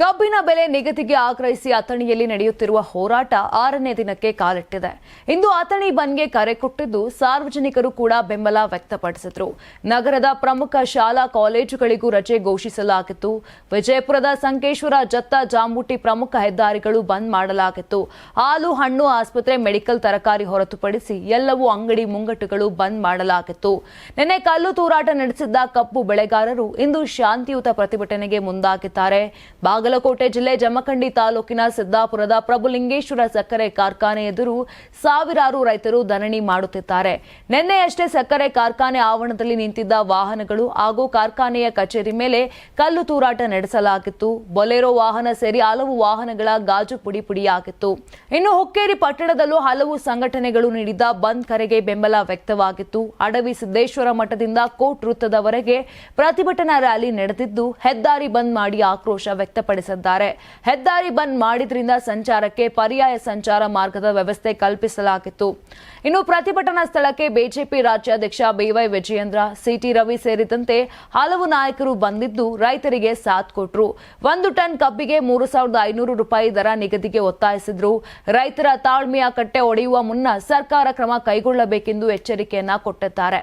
ಕಬ್ಬಿನ ಬೆಲೆ ನಿಗದಿಗೆ ಆಗ್ರಹಿಸಿ ಅಥಣಿಯಲ್ಲಿ ನಡೆಯುತ್ತಿರುವ ಹೋರಾಟ ಆರನೇ ದಿನಕ್ಕೆ ಕಾಲಿಟ್ಟಿದೆ. ಇಂದು ಅಥಣಿ ಬಂದ್ಗೆ ಕರೆ ಕೊಟ್ಟಿದ್ದು ಸಾರ್ವಜನಿಕರು ಕೂಡ ಬೆಂಬಲ ವ್ಯಕ್ತಪಡಿಸಿದ್ರು. ನಗರದ ಪ್ರಮುಖ ಶಾಲಾ ಕಾಲೇಜುಗಳಿಗೂ ರಜೆ ಘೋಷಿಸಲಾಗಿತ್ತು. ವಿಜಯಪುರದ ಸಂಕೇಶ್ವರ ಜತ್ತ ಜಾಂಬುಟಿ ಪ್ರಮುಖ ಹೆದ್ದಾರಿಗಳು ಬಂದ್ ಮಾಡಲಾಗಿತ್ತು. ಹಾಲು, ಹಣ್ಣು, ಆಸ್ಪತ್ರೆ, ಮೆಡಿಕಲ್ ತರಕಾರಿ ಹೊರತುಪಡಿಸಿ ಎಲ್ಲವೂ ಅಂಗಡಿ ಮುಂಗಟ್ಟುಗಳು ಬಂದ್ ಮಾಡಲಾಗಿತ್ತು. ನಿನ್ನೆ ಕಲ್ಲು ತೂರಾಟ ನಡೆಸಿದ್ದ ಕಬ್ಬು ಬೆಳೆಗಾರರು ಇಂದು ಶಾಂತಿಯುತ ಪ್ರತಿಭಟನೆಗೆ ಮುಂದಾಗಿದ್ದಾರೆ. ಬಾಗಲಕೋಟೆ ಜಿಲ್ಲೆ ಜಮಖಂಡಿ ತಾಲೂಕಿನ ಸಿದ್ದಾಪುರದ ಪ್ರಭುಲಿಂಗೇಶ್ವರ ಸಕ್ಕರೆ ಕಾರ್ಖಾನೆ ಎದುರು ಸಾವಿರಾರು ರೈತರು ಧರಣಿ ಮಾಡುತ್ತಿದ್ದಾರೆ. ನಿನ್ನೆಯಷ್ಟೇ ಸಕ್ಕರೆ ಕಾರ್ಖಾನೆ ಆವರಣದಲ್ಲಿ ನಿಂತಿದ್ದ ವಾಹನಗಳು ಹಾಗೂ ಕಾರ್ಖಾನೆಯ ಕಚೇರಿ ಮೇಲೆ ಕಲ್ಲು ತೂರಾಟ ನಡೆಸಲಾಗಿತ್ತು. ಬೊಲೆರೋ ವಾಹನ ಸೇರಿ ಹಲವು ವಾಹನಗಳ ಗಾಜು ಪುಡಿ ಪುಡಿಯಾಗಿತ್ತು. ಇನ್ನು ಹುಕ್ಕೇರಿ ಪಟ್ಟಣದಲ್ಲೂ ಹಲವು ಸಂಘಟನೆಗಳು ನೀಡಿದ್ದ ಬಂದ್ ಕರೆಗೆ ಬೆಂಬಲ ವ್ಯಕ್ತವಾಗಿತ್ತು. ಅಡವಿ ಸಿದ್ದೇಶ್ವರ ಮಠದಿಂದ ಕೋಟ್ ವೃತ್ತದವರೆಗೆ ಪ್ರತಿಭಟನಾ ರ್ಯಾಲಿ ನಡೆದಿದ್ದು, ಹೆದ್ದಾರಿ ಬಂದ್ ಮಾಡಿ ಆಕ್ರೋಶ ವ್ಯಕ್ತಪಡಿಸಿದ್ದಾರೆ ಹೆದ್ದಾರಿ ಬಂದ್ ಮಾಡಿದ್ರಿಂದ ಸಂಚಾರಕ್ಕೆ ಪರ್ಯಾಯ ಸಂಚಾರ ಮಾರ್ಗದ ವ್ಯವಸ್ಥೆ ಕಲ್ಪಿಸಲಾಗಿತ್ತು. ಇನ್ನು ಪ್ರತಿಭಟನಾ ಸ್ಥಳಕ್ಕೆ ಬಿಜೆಪಿ ರಾಜ್ಯಾಧ್ಯಕ್ಷ ಬಿವೈ ವಿಜಯೇಂದ್ರ, ಸಿಟಿ ರವಿ ಸೇರಿದಂತೆ ಹಲವು ನಾಯಕರು ಬಂದಿದ್ದು ರೈತರಿಗೆ ಸಾಥ್ ಕೊಟ್ರು. ಒಂದು ಟನ್ ಕಬ್ಬಿಗೆ ಮೂರು ಸಾವಿರದ ಐನೂರು ರೂಪಾಯಿ ದರ ನಿಗದಿಗೆ ಒತ್ತಾಯಿಸಿದ್ರು. ರೈತರ ತಾಳ್ಮೆಯ ಕಟ್ಟೆ ಒಡೆಯುವ ಮುನ್ನ ಸರ್ಕಾರ ಕ್ರಮ ಕೈಗೊಳ್ಳಬೇಕೆಂದು ಎಚ್ಚರಿಕೆಯನ್ನ ಕೊಟ್ಟಿದ್ದಾರೆ.